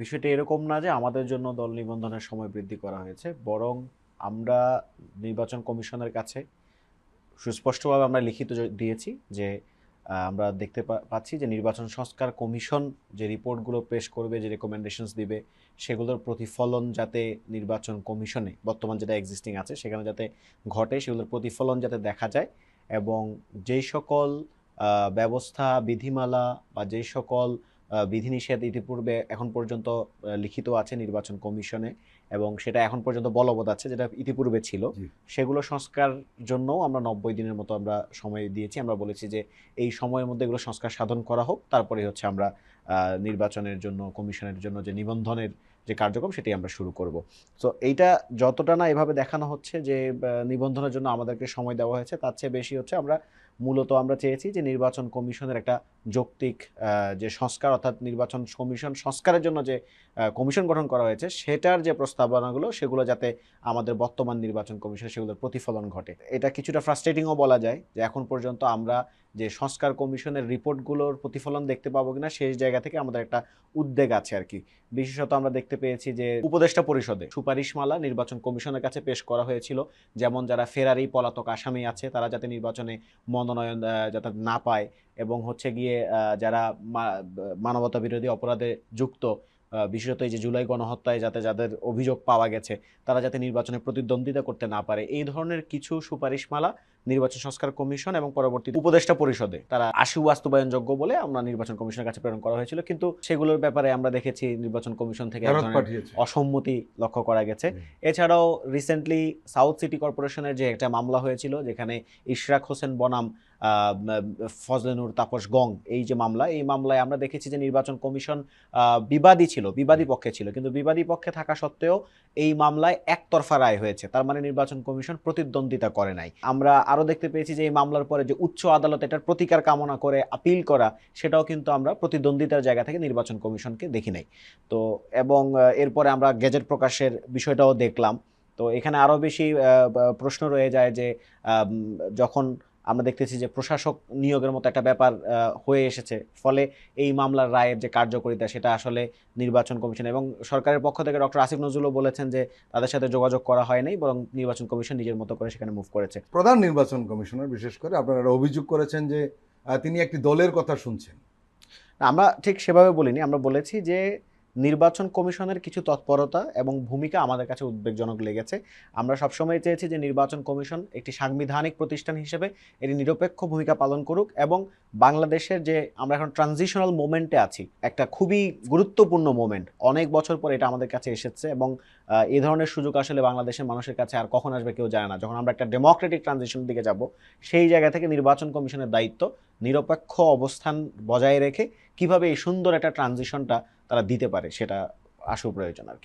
বিষয়টা এরকম না যে আমাদের জন্য দল নিবন্ধনের সময় বৃদ্ধি করা হয়েছে, বরং আমরা নির্বাচন কমিশনের কাছে সুস্পষ্টভাবে আমরা লিখিত দিয়েছি যে আমরা দেখতে পাচ্ছি যে নির্বাচন সংস্কার কমিশন যে রিপোর্টগুলো পেশ করবে, যে রেকমেন্ডেশনস দিবে, সেগুলোর প্রতিফলন যাতে নির্বাচন কমিশনে, বর্তমান যেটা এক্সিস্টিং আছে, সেখানে যাতে ঘটে, সেগুলোর প্রতিফলন যাতে দেখা যায় এবং যেই সকল ব্যবস্থা, বিধিমালা বা যেই সকল বিধিনিষেধ ইতিপূর্বে এখন পর্যন্ত লিখিত আছে নির্বাচন কমিশনে এবং সেটা এখন পর্যন্ত বলবৎ আছে যেটা ইতিপূর্বে ছিল। সেগুলো সংস্কার জন্যও আমরা নব্বই দিনের মতো আমরা সময় দিয়েছি। আমরা বলেছি যে এই সময়ের মধ্যে এগুলো সংস্কার সাধন করা হোক তারপরে হচ্ছে আমরা নির্বাচনের জন্য কমিশনের জন্য যে নিবন্ধনের যে কার্যক্রম সেটি আমরা শুরু করব। তো এইটা যতটা না এভাবে দেখানো হচ্ছে যে নিবন্ধনের জন্য আমাদেরকে সময় দেওয়া হয়েছে, তার চেয়ে বেশি হচ্ছে আমরা মূলত আমরা চেয়েছি যে, নির্বাচন কমিশনের একটা যৌক্তিক যে সংস্কার, অর্থাৎ নির্বাচন কমিশন, সংস্কারের জন্য যে কমিশন গঠন করা হয়েছে, সেটার যে প্রস্তাবনাগুলো, সেগুলো যাতে আমাদের বর্তমান নির্বাচন কমিশনে সেগুলোর প্রতিফলন ঘটে। এটা কিছুটা ফ্রাস্ট্রেটিংও বলা যায় যে, এখন পর্যন্ত আমরা যে সংস্কার কমিশনের রিপোর্টগুলোর প্রতিফলন দেখতে পাবো কিনা সেই জায়গা থেকে আমাদের একটা উদ্বেগ আছে আর কি। বিশেষত আমরা দেখতে পেয়েছি যে উপদেষ্টা পরিষদে সুপারিশমালা নির্বাচন কমিশনের কাছে পেশ করা হয়েছিল। যেমন যারা ফেরারি পলাতক আসামি আছে, তারা যাতে নির্বাচনে মনোনয়ন যাতে না পায় এবং হচ্ছে গিয়ে যারা মানবতা বিরোধী অপরাধে যুক্ত বিশেষত এই যে জুলাই গণহত্যায় যাতে যাদের অভিযোগ পাওয়া গেছে, তারা যাতে নির্বাচনে প্রতিদ্বন্দ্বিতা করতে না পারে। এই ধরনের কিছু সুপারিশমালা নির্বাচন সংস্কার কমিশন এবং পরবর্তী উপদেষ্টা পরিষদে তারা আশু বাস্তবায়নযোগ্য বলে আমরা নির্বাচন কমিশনের কাছে প্রেরণ করা হয়েছিল। কিন্তু সেগুলোর ব্যাপারে আমরা দেখেছি নির্বাচন কমিশন থেকে অসম্মতি লক্ষ্য করা গেছে। এছাড়াও রিসেন্টলি সাউথ সিটি কর্পোরেশনের যে একটা মামলা হয়েছিল যেখানে ইশরাক হোসেন বনাম ফজলেনুর তাপস গং এই যে মামলা এই মামলায় আমরা দেখেছি যে নির্বাচন কমিশন বিবাদী ছিল বিবাদী পক্ষে ছিল। কিন্তু বিবাদী পক্ষে থাকা সত্ত্বেও এই মামলায় একতরফা রায় হয়েছে। তার মানে নির্বাচন কমিশন প্রতিদ্বন্দ্বিতা করে নাই। আমরা আরও দেখতে পেয়েছি যে এই মামলার পরে যে উচ্চ আদালত এটার প্রতিকার কামনা করে আপিল করা, সেটাও কিন্তু আমরা প্রতিদ্বন্দ্বিতার জায়গা থেকে নির্বাচন কমিশনকে দেখি নাই। তো, এবং এরপরে আমরা গেজেট প্রকাশের বিষয়টাও দেখলাম। তো, এখানে আরও বেশি প্রশ্ন রয়ে যায় যে যখন আমরা দেখতেছি যে প্রশাসক নিয়োগের মতো একটা ব্যাপার হয়ে এসেছে। ফলে এই মামলার রায়ের যে কার্যকারিতা সেটা আসলে নির্বাচন কমিশন এবং সরকারের পক্ষ থেকে ডক্টর আসিফ নজরুলও বলেছেন যে তাদের সাথে যোগাযোগ করা হয় নাই বরং নির্বাচন কমিশন নিজের মতো করে সেখানে মুভ করেছে। প্রধান নির্বাচন কমিশনার বিশেষ করে আপনারা অভিযোগ করেছেন যে তিনি একটি দলের কথা শুনছেন। আমরা ঠিক সেভাবে বলিনি। আমরা বলেছি যে নির্বাচন কমিশনের কিছু তৎপরতা এবং ভূমিকা আমাদের কাছে উদ্বেগজনক লেগেছে। আমরা সবসময় চেয়েছি যে নির্বাচন কমিশন একটি সাংবিধানিক প্রতিষ্ঠান হিসেবে এটি নিরপেক্ষ ভূমিকা পালন করুক এবং বাংলাদেশের যে আমরা এখন ট্রানজিশনাল মোমেন্টে আছি, একটা খুবই গুরুত্বপূর্ণ মোমেন্ট অনেক বছর পর এটা আমাদের কাছে এসেছে এবং এই ধরনের সুযোগ আসলে বাংলাদেশের মানুষের কাছে আর কখন আসবে কেউ জানে না। যখন আমরা একটা ডেমোক্রেটিক ট্রানজিশনের দিকে যাব, সেই জায়গা থেকে নির্বাচন কমিশনের দায়িত্ব নিরপেক্ষ অবস্থান বজায় রেখে কীভাবে এই সুন্দর একটা ট্রানজিশনটা তারা দিতে পারে সেটা আসল প্রয়োজন আর